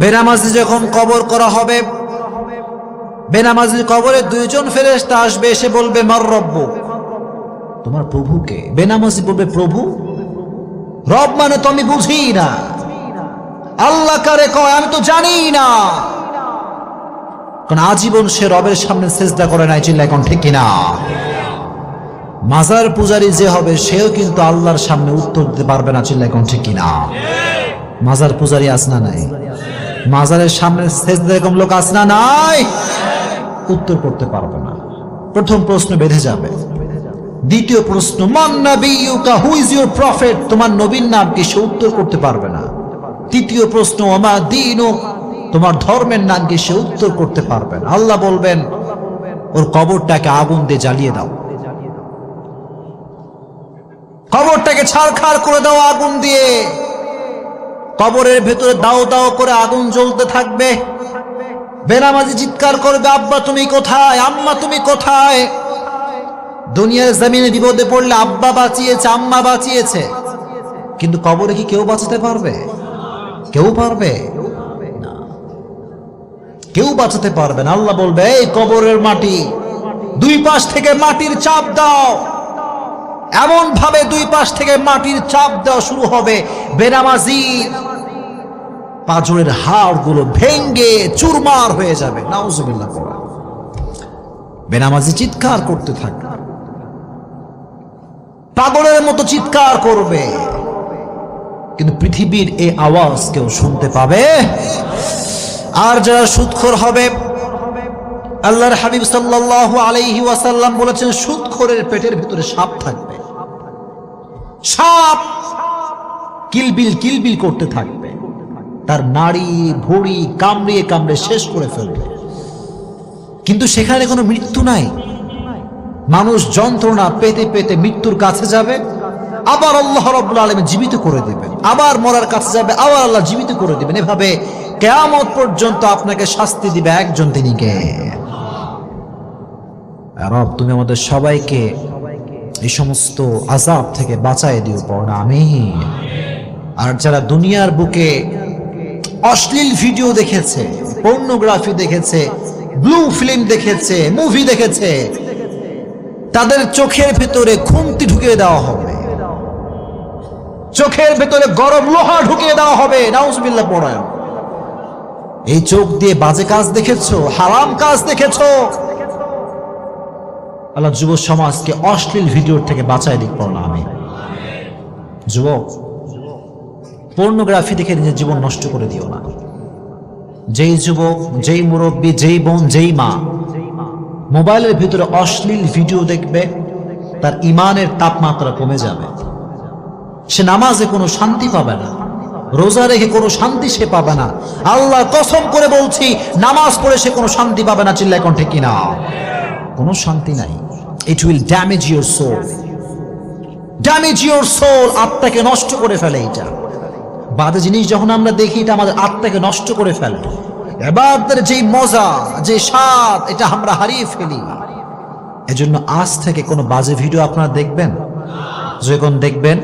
বেনামাজি যখন কবর করা হবে, বেনামাজির কবরে দুইজন ফেরেস্তা আসবে, এসে বলবে, মার রব্ব। তোমার প্রভুকে বেনামাজি বলবে, প্রভু? রব মানে তো আমি বুঝি না। আল্লাহ কারে কয়, আমি তো জানি না। কারণ আজীবন সে রবের সামনে চেষ্টা করে নাই চিল্লা এখন ঠিক কিনা? মাজার পূজারি যে হবে, সেও কিন্তু আল্লাহর সামনে উত্তর দিতে পারবে না চিল্লা এখন ঠিক কিনা? মাজার পূজারি আসনা নাই? মাজারের সামনে সেজদা এরকম লোক আসনা নাই। উত্তর করতে পারবে না। প্রথম প্রশ্ন বেঁধে যাবে। দ্বিতীয় প্রশ্ন প্রফেট তোমার নবীর নাম কি? সে উত্তর করতে পারবে না। তৃতীয় প্রশ্ন তোমার ধর্মের নাম কি? সে উত্তর করতে পারবে না। আল্লাহ বলবেন, ওর কবরটাকে আগুন দিয়ে জ্বালিয়ে দাও। কবরটাকে ছাড়খাড় করে দাও আগুন দিয়ে। কবরের ভেতরে দাও দাও করে আগুন জ্বলতে থাকবে। বেনামাজি চিৎকার করবে, আব্বা, তুমি কোথায়? আম্মা, তুমি কোথায়? দুনিয়ার জমিনে বিপদে পড়লে আব্বা বাঁচিয়েছে, আম্মা বাঁচিয়েছে। কিন্তু কবরে কি কেউ বাঁচাতে পারবে? কেউ পারবে। কেউ বাঁচাতে পারবে না। আল্লাহ বলবে, এই কবরের মাটি, দুই পাশ থেকে মাটির চাপ দাও। এমন ভাবে দুই পাশ থেকে মাটির চাপ দেওয়া শুরু হবে। বেনামাজি পাঁচরের হাড়গুলো ভেঙ্গে চুরমার হয়ে যাবে। নাউজুবিল্লাহ। বেনামাজি চিৎকার করতে থাকবে। পাগলের মতো চিৎকার করবে। কিন্তু পৃথিবীর এই আওয়াজ কেউ শুনতে পাবে? আর যারা সুৎখর হবে, আল্লাহর হাবিব সাল্লাল্লাহু আলাইহি ওয়াসাল্লাম বলেছেন, সুৎখরের পেটের ভিতরে সাপ থাকবে। সাপ। কিলবিল কিলবিল করতে থাকবে। তার নাড়ি, ভড়ি কামড়িয়ে কামড়ে শেষ করে ফেলবে। কিন্তু সেখানে কোনো মৃত্যু নাই। মানুষ যন্ত্রণা পেতে পেতে মৃত্যুর কাছে যাবে। আবার আল্লাহ রব্বুল আলম জীবিত করে দেবেন আবার মরার কাছে যাবে, আবার আল্লাহ জীবিত করে দেবেন। এভাবে কেয়ামত পর্যন্ত আপনাকে শাস্তি দিবে একজন তিনি কে রব, তুমি আমাদের সবাইকে এই সমস্ত আজাব থেকে বাঁচায় দিও পড়া আমি আর যারা দুনিয়ার বুকে অশ্লীল ভিডিও দেখেছে, পর্নোগ্রাফি দেখেছে, ব্লু ফিল্ম দেখেছে, মুভি দেখেছে, তাদের চোখের ভেতরে খুন্তি ঢুকিয়ে দেওয়া হবে। চোখের ভেতরে গরম লোহা ঢুকিয়ে দেওয়া হবে, নাউজবিল্লাহ পড়ায়। এই চোখ দিয়ে বাজে কাজ দেখেছ, হারাম কাজ দেখেছ আল্লাহ যুব সমাজকে অশ্লীল ভিডিওর থেকে বাঁচাই দিক পড়লাম আমি যুবক পর্নোগ্রাফি দেখে নিজের জীবন নষ্ট করে দিও না। যেই যুবক যেই মুরব্বী, যেই বোন, যেই মা, মোবাইলের ভিতরে অশ্লীল ভিডিও দেখবে, তার ইমানের তাপমাত্রা কমে যাবে। সে নামাজে কোনো শান্তি পাবে না, রোজা রেখে কোনো শান্তি সে পাবে না। আল্লাহ কসম করে বলছি, নামাজ পড়ে সে কোনো শান্তি পাবে না, চিল্লায় কণ্ঠে কিনা কোনো শান্তি নাই। It will damage your soul damage your soul আত্মাকে নষ্ট করে ফেলে এটা। বাজে জিনিস যখন আমরা দেখি, এটা আমাদের আত্মাকে নষ্ট করে ফেলে। এবারদের যেই মজা, যে স্বাদ, এটা আমরা হারিয়ে ফেলি। এজন্য আজ থেকে কোনো বাজে ভিডিও আপনারা দেখবেন? যখন দেখবেন